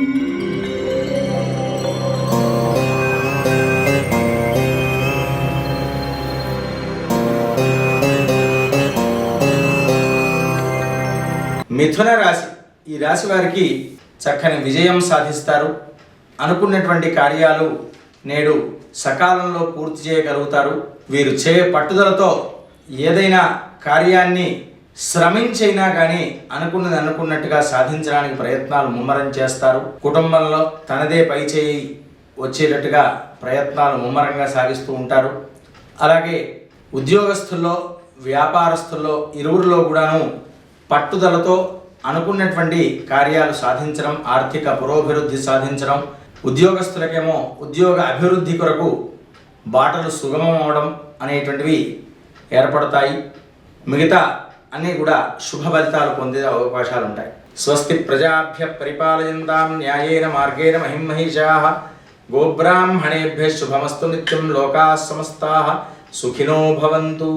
మిథున రాశి. ఈ రాశి వారికి చక్కని విజయం సాధిస్తారు. అనుకున్నటువంటి కార్యాలు నేడు సకాలంలో పూర్తి చేయగలుగుతారు. వీరు చేయ పట్టుదలతో ఏదైనా కార్యాన్ని శ్రమించైనా కానీ అనుకున్నది అనుకున్నట్టుగా సాధించడానికి ప్రయత్నాలు ముమ్మరం చేస్తారు. కుటుంబంలో తనదే పై చేయి వచ్చేటట్టుగా ప్రయత్నాలు ముమ్మరంగా సాగిస్తూ ఉంటారు. అలాగే ఉద్యోగస్తుల్లో వ్యాపారస్తుల్లో ఇరువురిలో కూడాను పట్టుదలతో అనుకున్నటువంటి కార్యాలు సాధించడం ఆర్థిక పురోభివృద్ధి సాధించడం ఉద్యోగస్తులకేమో ఉద్యోగ అభివృద్ధి కొరకు బాటలు సుగమం అవడం అనేటువంటివి ఏర్పడతాయి. మిగతా అన్నీ కూడా శుభ ఫలితాలు పొందే అవకాశాలు ఉంటాయి. స్వస్తి ప్రజాభ్య పరిపాలయంతాం న్యాయేన మార్గేణ మహిమహిషా గోబ్రాహ్మణేభ్య శుభమస్తు నిత్యం లోకా సమస్తా సుఖినో భవంతు.